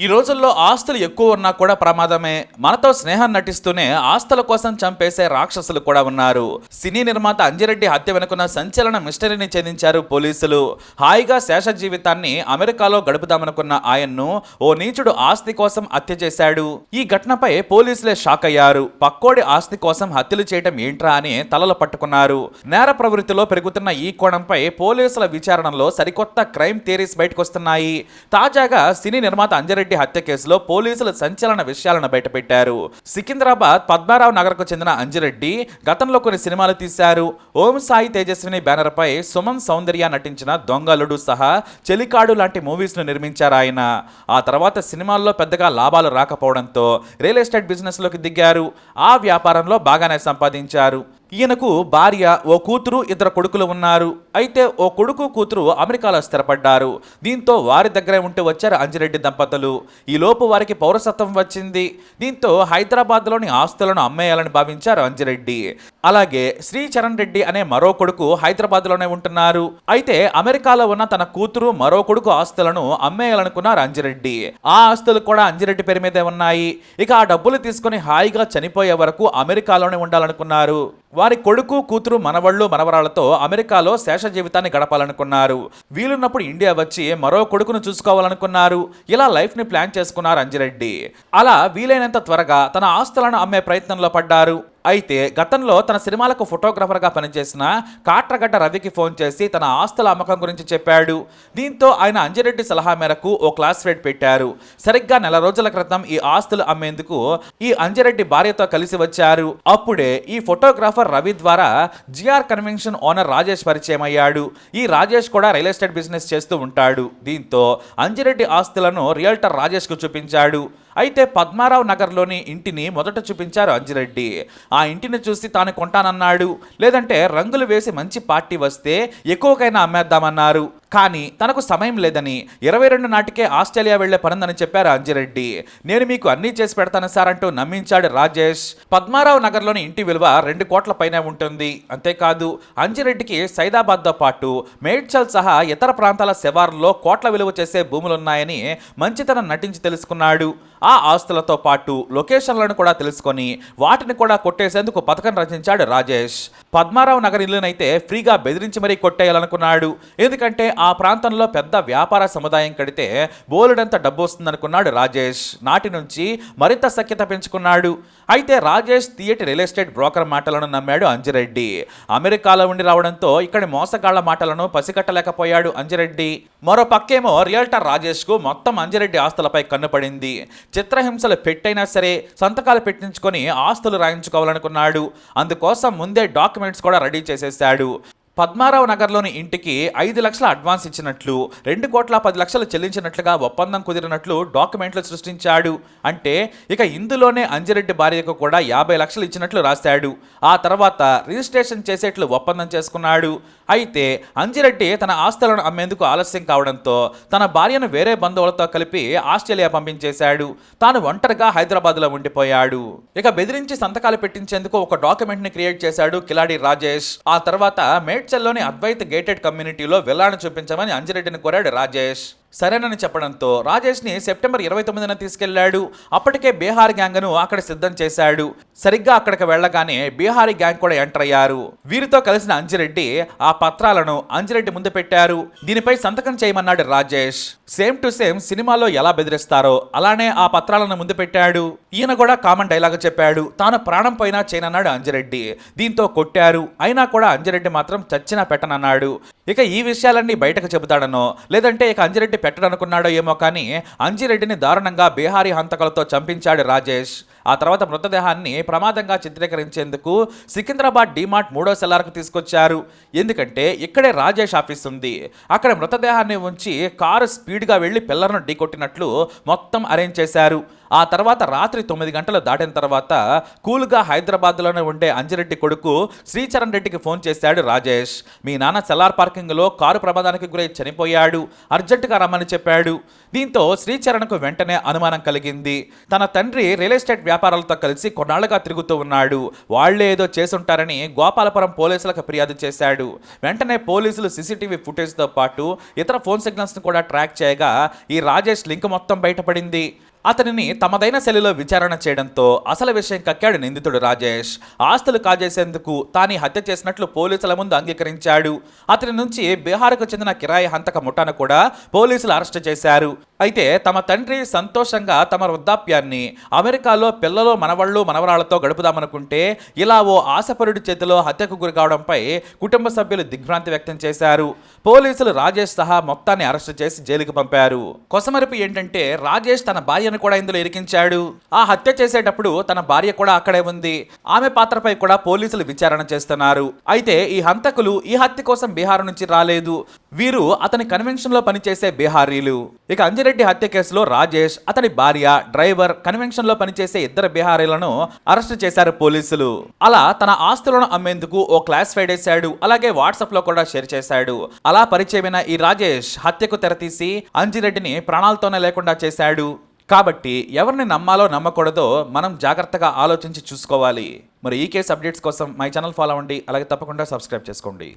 ఈ రోజుల్లో ఆస్తులు ఎక్కువ ఉన్నా కూడా ప్రమాదమే. మనతో స్నేహం నటిస్తూనే ఆస్తుల కోసం చంపేసే రాక్షసులు కూడా ఉన్నారు. సినీ నిర్మాత అంజిరెడ్డి హత్య వెనుకున్న సంచలన మిస్టరీని ఛేదించారు పోలీసులు. హాయిగా శేష జీవితాన్ని అమెరికాలో గడుపుదామనుకున్న ఆయన్ను ఓ నీచుడు ఆస్తి కోసం హత్య చేశాడు. ఈ ఘటనపై పోలీసులే షాక్ అయ్యారు. పక్కోడి ఆస్తి కోసం హత్యలు చేయటం ఏంట్రా అని తలలు పట్టుకున్నారు. నేర ప్రవృత్తిలో పెరుగుతున్న ఈ కోణంపై పోలీసుల విచారణలో సరికొత్త క్రైమ్ థియరీస్ బయటకొస్తున్నాయి. తాజాగా సినీ నిర్మాత అంజరెడ్డి రెడ్డి హత్య కేసులో పోలీసులు సంచలన విషయాలను బయటపెట్టారు. సికింద్రాబాద్ పద్మారావు నగర్కు చెందిన అంజిరెడ్డి గతంలో కొన్ని సినిమాలు తీశారు. ఓం సాయి తేజస్విని బ్యానర్ పై సుమన్ సౌందర్య నటించిన దొంగలుడు సహా చెలికాడు లాంటి మూవీస్ను నిర్మించారు ఆయన. ఆ తర్వాత సినిమాల్లో పెద్దగా లాభాలు రాకపోవడంతో రియల్ ఎస్టేట్ బిజినెస్లోకి దిగారు. ఆ వ్యాపారంలో బాగానే సంపాదించారు. ఈయనకు భార్య ఓ కూతురు ఇద్దరు కొడుకులు ఉన్నారు. అయితే ఓ కొడుకు కూతురు అమెరికాలో స్థిరపడ్డారు. దీంతో వారి దగ్గరే ఉంటూ వచ్చారు అంజిరెడ్డి దంపతులు. ఈ లోపు వారికి పౌరసత్వం వచ్చింది. దీంతో హైదరాబాద్లోని ఆస్తులను అమ్మేయాలని భావించారు అంజిరెడ్డి. అలాగే శ్రీ చరణ్ రెడ్డి అనే మరో కొడుకు హైదరాబాద్లోనే ఉంటున్నారు. అయితే అమెరికాలో ఉన్న తన కూతురు మరో కొడుకు ఆస్తులను అమ్మేయాలనుకున్నారు అంజిరెడ్డి. ఆ ఆస్తులు కూడా అంజిరెడ్డి పేరు మీదే ఉన్నాయి. ఇక ఆ డబ్బులు తీసుకొని హాయిగా చనిపోయే వరకు అమెరికాలోనే ఉండాలనుకున్నారు. వారి కొడుకు కూతురు మనవళ్ళు మనవరాలతో అమెరికాలో శేష జీవితాన్ని గడపాలనుకున్నారు. వీలున్నప్పుడు ఇండియా వచ్చి మరో కొడుకును చూసుకోవాలనుకున్నారు. ఇలా లైఫ్ని ప్లాన్ చేసుకున్నారు అంజిరెడ్డి. అలా వీలైనంత త్వరగా తన ఆస్తులను అమ్మే ప్రయత్నంలో పడ్డారు. అయితే గతంలో తన సినిమాలకు ఫోటోగ్రాఫర్గా పనిచేసిన కాట్రగడ్డ రవికి ఫోన్ చేసి తన ఆస్తుల అమ్మకం గురించి చెప్పాడు. దీంతో ఆయన అంజిరెడ్డి సలహా మేరకు ఓ క్లాస్ రేట్ పెట్టారు. సరిగ్గా నెల రోజుల క్రితం ఈ ఆస్తులు అమ్మేందుకు ఈ అంజిరెడ్డి భార్యతో కలిసి వచ్చారు. అప్పుడే ఈ ఫోటోగ్రాఫర్ రవి ద్వారా జిఆర్ కన్వెన్షన్ ఓనర్ రాజేష్ పరిచయం అయ్యాడు. ఈ రాజేష్ కూడా రియల్ ఎస్టేట్ బిజినెస్ చేస్తూ ఉంటాడు. దీంతో అంజిరెడ్డి ఆస్తులను రియల్టర్ రాజేష్కు చూపించాడు. అయితే పద్మారావు నగర్లోని ఇంటిని మొదట చూపించారు అంజిరెడ్డి. ఆ ఇంటిని చూసి తాను కొంటానన్నాడు. లేదంటే రంగులు వేసి మంచి పార్టీ వస్తే ఎక్కువకైనా అమ్మేద్దామన్నారు. కానీ తనకు సమయం లేదని ఇరవై రెండు నాటికే ఆస్ట్రేలియా వెళ్ళే పనుందని చెప్పారు అంజిరెడ్డి. నేను మీకు అన్నీ చేసి పెడతాను సార్ అంటూ నమ్మించాడు రాజేష్. పద్మారావు నగర్లోని ఇంటి విలువ రెండు కోట్ల పైనే ఉంటుంది. అంతేకాదు అంజిరెడ్డికి సైదాబాద్తో పాటు మేడ్చల్ సహా ఇతర ప్రాంతాల శివార్లో కోట్ల విలువ చేసే భూములున్నాయని మంచితనం నటించి తెలుసుకున్నాడు. ఆ ఆస్తులతో పాటు లొకేషన్లను కూడా తెలుసుకొని వాటిని కూడా కొట్టేసేందుకు పథకం రచించాడు రాజేష్. పద్మారావు నగర్ ఇల్లునైతే ఫ్రీగా బెదిరించి మరీ కొట్టేయాలనుకున్నాడు. ఎందుకంటే ఆ ఆ ప్రాంతంలో పెద్ద వ్యాపార సముదాయం కడితే బోలెడంత డబ్బు వస్తుందనుకున్నాడు రాజేష్. నాటి నుంచి మరింత సఖ్యత పెంచుకున్నాడు. అయితే Rajesh theatre real estate broker మాటలను నమ్మాడు అంజిరెడ్డి. అమెరికాలో ఉండి రావడంతో ఇక్కడి మోసగాళ్ళ మాటలను పసిగట్టలేకపోయాడు అంజిరెడ్డి. మరో పక్కేమో రియల్టర్ రాజేష్కు మొత్తం అంజిరెడ్డి ఆస్తులపై కన్నుపడింది. చిత్రహింసలు పెట్టైనా సరే సంతకాలు పెట్టించుకొని ఆస్తులు రాయించుకోవాలనుకున్నాడు. అందుకోసం ముందే డాక్యుమెంట్స్ కూడా రెడీ చేసేశాడు. పద్మారావు నగర్లోని ఇంటికి ఐదు లక్షల అడ్వాన్స్ ఇచ్చినట్లు రెండు కోట్ల పది లక్షలు చెల్లించినట్లుగా ఒప్పందం కుదిరినట్లు డాక్యుమెంట్లు సృష్టించాడు. అంటే ఇక ఇందులోనే అంజిరెడ్డి భార్యకు కూడా యాభై లక్షలు ఇచ్చినట్లు రాశాడు. ఆ తర్వాత రిజిస్ట్రేషన్ చేసేట్లు ఒప్పందం చేసుకున్నాడు. అయితే అంజిరెడ్డి తన ఆస్తులను అమ్మేందుకు ఆలస్యం కావడంతో తన భార్యను వేరే బంధువులతో కలిపి ఆస్ట్రేలియా పంపించేశాడు. తాను ఒంటరిగా హైదరాబాద్లో ఉండిపోయాడు. ఇక బెదిరించి సంతకాలు పెట్టించేందుకు ఒక డాక్యుమెంట్ని క్రియేట్ చేశాడు కిలాడి రాజేష్. ఆ తర్వాత మేడ్చల్లోని అద్వైత గేటెడ్ కమ్యూనిటీలో వెళ్ళాను చూపించమని అంజిరెడ్డిని కోరాడు రాజేష్. సరేనని చెప్పడంతో రాజేష్ని సెప్టెంబర్ ఇరవై తొమ్మిదిన తీసుకెళ్ళాడు. అప్పటికే బీహార్ గ్యాంగ్ను అక్కడ సిద్ధం చేశాడు. సరిగ్గా అక్కడికి వెళ్ళగానే బీహారీ గ్యాంగ్ కూడా ఎంటర్ అయ్యారు. వీరితో కలిసిన అంజిరెడ్డి ఆ పత్రాలను అంజిరెడ్డి ముందు పెట్టారు. దీనిపై సంతకం చేయమన్నాడు రాజేష్. సేమ్ టు సేమ్ సినిమాలో ఎలా బెదిరిస్తారో అలానే ఆ పత్రాలను ముందు పెట్టాడు. ఈయన కూడా కామన్ డైలాగ్ చెప్పాడు. తాను ప్రాణం పోయినా చేయనన్నాడు అంజిరెడ్డి. దీంతో కొట్టారు. అయినా కూడా అంజిరెడ్డి మాత్రం చచ్చినా పెట్టనన్నాడు. ఇక ఈ విషయాలన్నీ బయటకు చెబుతాడనో లేదంటే ఇక అంజిరెడ్డి పెట్టడనుకున్నాడో ఏమో కానీ అంజిరెడ్డిని దారుణంగా బీహారీ హంతకులతో చంపించాడు రాజేష్. ఆ తర్వాత మృతదేహాన్ని ప్రమాదంగా చిత్రీకరించేందుకు సికింద్రాబాద్ డిమార్ట్ మూడో సెల్లార్కు తీసుకొచ్చారు. ఎందుకంటే ఇక్కడే రాజేష్ ఆఫీస్ ఉంది. అక్కడ మృతదేహాన్ని ఉంచి కారు స్పీడ్ స్పీడ్గా వెళ్ళి పిల్లర్ను ఢీకొట్టినట్లు మొత్తం అరేంజ్ చేశారు. ఆ తర్వాత రాత్రి తొమ్మిది గంటలు దాటిన తర్వాత కూల్గా హైదరాబాద్లోనే ఉండే అంజిరెడ్డి కొడుకు శ్రీచరణ్ రెడ్డికి ఫోన్ చేశాడు రాజేష్. మీ నాన్న సెల్లార్ పార్కింగ్లో కారు ప్రమాదానికి గురై చనిపోయాడు. అర్జెంటుగా రమ్మని చెప్పాడు. దీంతో శ్రీచరణ్కు వెంటనే అనుమానం కలిగింది. తన తండ్రి రియల్ ఎస్టేట్ వ్యాపారాలతో కలిసి కొన్నాళ్ళుగా తిరుగుతూ ఉన్నాడు. వాళ్ళే ఏదో చేసుంటారని గోపాలపురం పోలీసులకు ఫిర్యాదు చేశాడు. వెంటనే పోలీసులు సీసీటీవీ ఫుటేజ్తో పాటు ఇతర ఫోన్ సిగ్నల్స్ను కూడా ట్రాక్ చేయగా ఈ రాజేష్ లింక్ మొత్తం బయటపడింది. అతనిని తమదైన శైలిలో విచారణ చేయడంతో అసలు విషయం కక్కాడు నిందితుడు రాజేష్. ఆస్తులు కాజేసేందుకు తాను హత్య చేసినట్లు పోలీసుల ముందు అంగీకరించాడు. అతని నుంచి బీహార్కు చెందిన కిరాయి హంతక ముఠాను కూడా పోలీసులు అరెస్టు చేశారు. అయితే తమ తండ్రి సంతోషంగా తమ వృద్ధాప్యాన్ని అమెరికాలో పిల్లలు మనవాళ్ళు మనవరాళ్ళతో గడుపుదామనుకుంటే ఇలా ఓ ఆశపరుడి చేతిలో హత్యకు గురి కావడంపై కుటుంబ సభ్యులు దిగ్భ్రాంతి వ్యక్తం చేశారు. పోలీసులు రాజేష్ సహా మొత్తాన్ని అరెస్టు చేసి జైలుకు పంపారు. కొసమరుపు ఏంటంటే రాజేష్ తన భార్యను కూడా ఇందులో ఇరికించాడు. ఆ హత్య చేసేటప్పుడు తన భార్య కూడా అక్కడే ఉంది. ఆమె పాత్రపై కూడా పోలీసులు విచారణ చేస్తున్నారు. అయితే ఈ హంతకులు ఈ హత్య కోసం బీహార్ నుంచి రాలేదు. వీరు అతని కన్వెన్షన్లో పనిచేసే బీహారీలు. ఇక అంజిరెడ్డి హత్య కేసులో రాజేష్ అతని భార్య డ్రైవర్ కన్వెన్షన్లో పనిచేసే ఇద్దరు బిహారీలను అరెస్ట్ చేశారు పోలీసులు. అలా తన ఆస్తులను అమ్మేందుకు ఓ క్లాస్ వేశాడు అలాగే వాట్సాప్లో కూడా షేర్ చేశాడు. అలా పరిచయమైన ఈ రాజేష్ హత్యకు తెరతీసి అంజిరెడ్డిని ప్రాణాలతోనే లేకుండా చేశాడు. కాబట్టి ఎవరిని నమ్మాలో నమ్మకూడదో మనం జాగ్రత్తగా ఆలోచించి చూసుకోవాలి. మరి ఈ కేసు అప్డేట్స్ కోసం మై ఛానల్ ఫాలో అవ్వండి అలాగే తప్పకుండా సబ్స్క్రైబ్ చేసుకోండి.